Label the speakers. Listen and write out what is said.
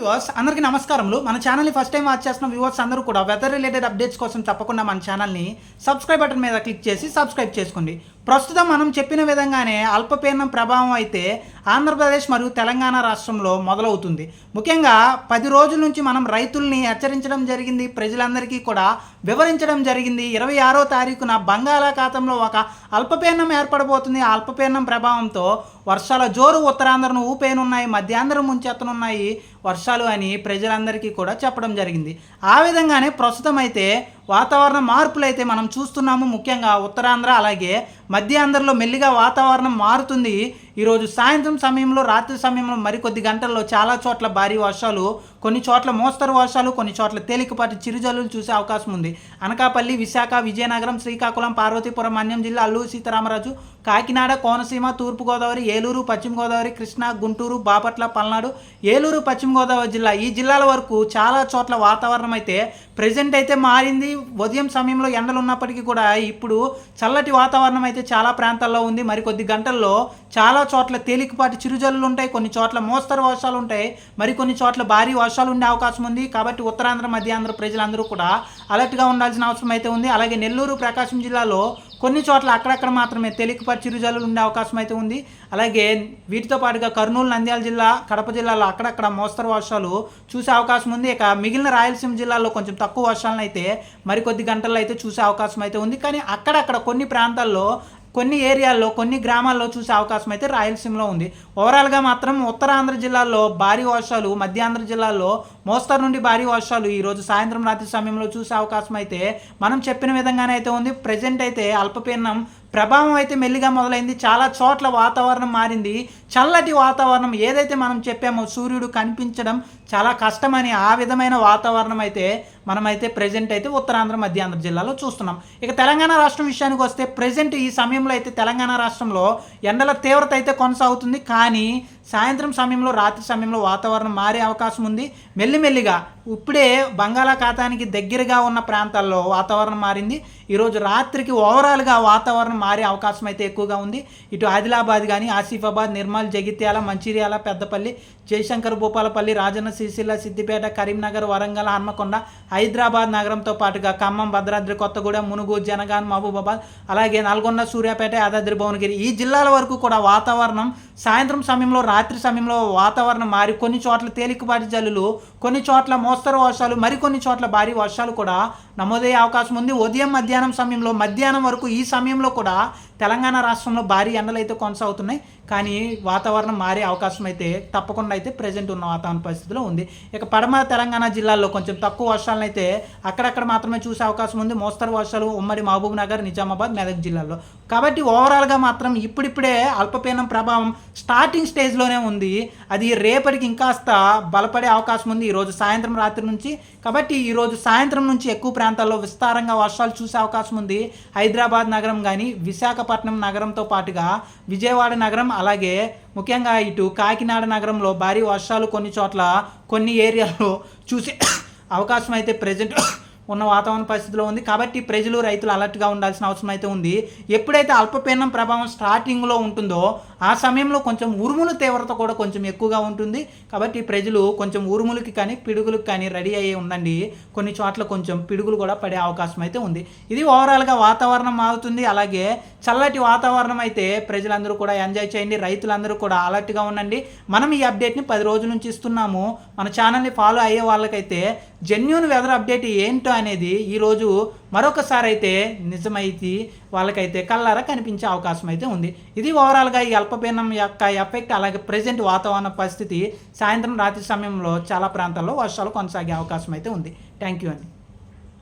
Speaker 1: Viewers అందరికీ నమస్కారములు. మన ఛానల్ని ఫస్ట్ టైం వాచ్ చేస్తున్న వ్యూవర్స్ అందరూ కూడా వెదర్ రిలేటెడ్ అప్డేట్స్ కోసం తప్పకుండా మన ఛానల్ని సబ్స్క్రైబ్ బటన్ మీద క్లిక్ చేసి సబ్స్క్రైబ్ చేసుకోండి. ప్రస్తుతం మనం చెప్పిన విధంగానే అల్పపీడనం ప్రభావం అయితే ఆంధ్రప్రదేశ్ మరియు తెలంగాణ రాష్ట్రంలో మొదలవుతుంది. ముఖ్యంగా పది రోజుల నుంచి మనం రైతుల్ని హెచ్చరించడం జరిగింది. ప్రజలందరికీ కూడా వివరించడం జరిగింది. ఇరవై ఆరో తారీఖున బంగాళాఖాతంలో ఒక అల్పపీడనం ఏర్పడబోతుంది. ఆ అల్పపీడనం ప్రభావంతో వర్షాల జోరు ఉత్తరాంధ్రను ఊపేనున్నాయి. మధ్యాంధ్రం ముంచెత్తనున్నాయి వర్షాలు అని ప్రజలందరికీ కూడా చెప్పడం జరిగింది. ఆ విధంగానే ప్రస్తుతం అయితే వాతావరణ మార్పులు అయితే మనం చూస్తున్నాము ముఖ్యంగా ఉత్తరాంధ్ర అలాగే మధ్యాంధ్రలో మెల్లిగా వాతావరణం మారుతుంది. ఈరోజు సాయంత్రం సమయంలో రాత్రి సమయంలో మరికొద్ది గంటల్లో చాలా చోట్ల భారీ వర్షాలు కొన్ని చోట్ల మోస్తరు వర్షాలు కొన్ని చోట్ల తేలికపాటి చిరుజల్లులు చూసే అవకాశం ఉంది. అనకాపల్లి విశాఖ విజయనగరం శ్రీకాకుళం పార్వతీపురం అన్యం జిల్లా అల్లూరు సీతారామరాజు కాకినాడ కోనసీమ తూర్పుగోదావరి ఏలూరు పశ్చిమ గోదావరి కృష్ణా గుంటూరు బాపట్ల పల్నాడు ఏలూరు పశ్చిమ గోదావరి జిల్లా. ఈ జిల్లాల వరకు చాలా చోట్ల వాతావరణం అయితే ప్రజెంట్ అయితే మారింది. ఉదయం సమయంలో ఎండలు ఉన్నప్పటికీ కూడా ఇప్పుడు చల్లటి వాతావరణం అయితే చాలా ప్రాంతాల్లో ఉంది. మరికొద్ది గంటల్లో చాలా చోట్ల తేలికపాటి చిరుజల్లులు ఉంటాయి. కొన్ని చోట్ల మోస్తరు వర్షాలు ఉంటాయి. మరికొన్ని చోట్ల భారీ వర్షాలు ఉండే అవకాశం ఉంది. కాబట్టి ఉత్తరాంధ్ర మధ్యాంధ్ర ప్రజలందరూ కూడా అలర్ట్గా ఉండాల్సిన అవసరం అయితే ఉంది. అలాగే నెల్లూరు ప్రకాశం జిల్లాలో కొన్ని చోట్ల అక్కడక్కడ మాత్రమే తేలికపాటి చిరుజల్లులు ఉండే అవకాశం అయితే ఉంది. అలాగే వీటితో పాటుగా కర్నూలు నంద్యాల జిల్లా కడప జిల్లాలో అక్కడక్కడ మోస్తరు వర్షాలు చూసే అవకాశం ఉంది. ఇక మిగిలిన రాయలసీమ జిల్లాలో కొంచెం తక్కువ వర్షాలను అయితే మరికొద్ది గంటల్లో అయితే చూసే అవకాశం అయితే ఉంది. కానీ అక్కడక్కడ కొన్ని ప్రాంతాల్లో కొన్ని ఏరియాల్లో కొన్ని గ్రామాల్లో చూసే అవకాశం అయితే రాయలసీమలో ఉంది. ఓవరాల్గా మాత్రం ఉత్తరాంధ్ర జిల్లాల్లో భారీ వర్షాలు మధ్యాంధ్ర జిల్లాల్లో మోస్తరు నుండి భారీ వర్షాలు ఈరోజు సాయంత్రం రాత్రి సమయంలో చూసే అవకాశం అయితే మనం చెప్పిన విధంగానే అయితే ఉంది. ప్రజెంట్ అయితే అల్పపీడనం ప్రభావం అయితే మెల్లిగా మొదలైంది. చాలా చోట్ల వాతావరణం మారింది. చల్లటి వాతావరణం ఏదైతే మనం చెప్పామో సూర్యుడు కనిపించడం చాలా కష్టమని ఆ విధమైన వాతావరణం అయితే మనమైతే ప్రజెంట్ అయితే ఉత్తరాంధ్ర మధ్యాంధ్ర జిల్లాలో చూస్తున్నాం. ఇక తెలంగాణ రాష్ట్రం విషయానికి వస్తే ప్రజెంట్ ఈ సమయంలో అయితే తెలంగాణ రాష్ట్రంలో ఎండల తీవ్రత అయితే కొనసాగుతుంది. కానీ సాయంత్రం సమయంలో రాత్రి సమయంలో వాతావరణం మారే అవకాశం ఉంది. మెల్లిమెల్లిగా ఇప్పుడే బంగాళాఖాతానికి దగ్గరగా ఉన్న ప్రాంతాల్లో వాతావరణం మారింది. ఈరోజు రాత్రికి ఓవరాల్గా వాతావరణం మారే అవకాశం అయితే ఎక్కువగా ఉంది. ఇటు ఆదిలాబాద్ కానీ ఆసిఫాబాద్ నిర్మల్ జగిత్యాల మంచిర్యాల పెద్దపల్లి జయశంకర్ భూపాలపల్లి రాజన్న సిరిసిల్ల సిద్దిపేట కరీంనగర్ వరంగల్ హన్మకొండ హైదరాబాద్ నగరంతో పాటుగా ఖమ్మం భద్రాద్రి కొత్తగూడెం మునుగు జనగాన్ మహబూబాబాద్ అలాగే నల్గొండ సూర్యాపేట యాదాద్రి భువనగిరి ఈ జిల్లాల వరకు కూడా వాతావరణం సాయంత్రం సమయంలో రాత్రి సమయంలో వాతావరణం మారి కొన్ని చోట్ల తేలికపాటి జల్లులు కొన్ని చోట్ల మోస్తరు వర్షాలు మరికొన్ని చోట్ల భారీ వర్షాలు కూడా నమోదయ్యే అవకాశం ఉంది. ఉదయం మధ్యాహ్నం సమయంలో మధ్యాహ్నం వరకు ఈ సమయంలో కూడా తెలంగాణ రాష్ట్రంలో భారీ ఎండలు అయితే కొనసాగుతున్నాయి. కానీ వాతావరణం మారే అవకాశం అయితే తప్పకుండా అయితే ప్రజెంట్ ఉన్న వాతావరణ పరిస్థితిలో ఉంది. ఇక పడమర తెలంగాణ జిల్లాల్లో కొంచెం తక్కువ వర్షాలను అయితే అక్కడక్కడ మాత్రమే చూసే అవకాశం ఉంది. మోస్తరు వర్షాలు ఉమ్మడి మహబూబ్ నగర్ నిజామాబాద్ మెదక్ జిల్లాల్లో. కాబట్టి ఓవరాల్గా మాత్రం ఇప్పుడిప్పుడే అల్పపీడనం ప్రభావం స్టార్టింగ్ స్టేజ్లో స్టేజ్లోనే ఉంది. అది రేపటికి ఇంకాస్త బలపడే అవకాశం ఉంది. ఈరోజు సాయంత్రం రాత్రి నుంచి. కాబట్టి ఈరోజు సాయంత్రం నుంచి ఎక్కువ ప్రాంతాల్లో విస్తారంగా వర్షాలు చూసే అవకాశం ఉంది. హైదరాబాద్ నగరం కానీ విశాఖపట్నం నగరంతో పాటుగా విజయవాడ నగరం అలాగే ముఖ్యంగా ఇటు కాకినాడ నగరంలో భారీ వర్షాలు కొన్ని చోట్ల కొన్ని ఏరియాలో చూసే అవకాశం అయితే ప్రజెంట్ ఉన్న వాతావరణ పరిస్థితిలో ఉంది. కాబట్టి ప్రజలు రైతులు అలర్ట్గా ఉండాల్సిన అవసరం అయితే ఉంది. ఎప్పుడైతే అల్పపీడనం ప్రభావం స్టార్టింగ్లో ఉంటుందో ఆ సమయంలో కొంచెం ఉరుముల తీవ్రత కూడా కొంచెం ఎక్కువగా ఉంటుంది. కాబట్టి ప్రజలు కొంచెం ఉరుములకి కానీ పిడుగులకు కానీ రెడీ అయ్యి ఉండండి. కొన్ని చోట్ల కొంచెం పిడుగులు కూడా పడే అవకాశం అయితే ఉంది. ఇది ఓవరాల్గా వాతావరణం మారుతుంది. అలాగే చల్లటి వాతావరణం అయితే ప్రజలందరూ కూడా ఎంజాయ్ చేయండి. రైతులందరూ కూడా అలర్ట్గా ఉండండి. మనం ఈ అప్డేట్ని పది రోజుల నుంచి ఇస్తున్నాము. మన ఛానల్ని ఫాలో అయ్యే వాళ్ళకైతే జెన్యున్ వెదర్ అప్డేట్ ఏంటో అనేది ఈరోజు మరొకసారి అయితే నిజమైతే వాళ్ళకైతే కల్లారా కనిపించే అవకాశం అయితే ఉంది. ఇది ఓవరాల్గా ఈ అల్పపీడనం యొక్క ఎఫెక్ట్ అలాగే ప్రజెంట్ వాతావరణ పరిస్థితి సాయంత్రం రాత్రి సమయంలో చాలా ప్రాంతాల్లో వర్షాలు కొనసాగే అవకాశం అయితే ఉంది. థ్యాంక్ యూ అండి.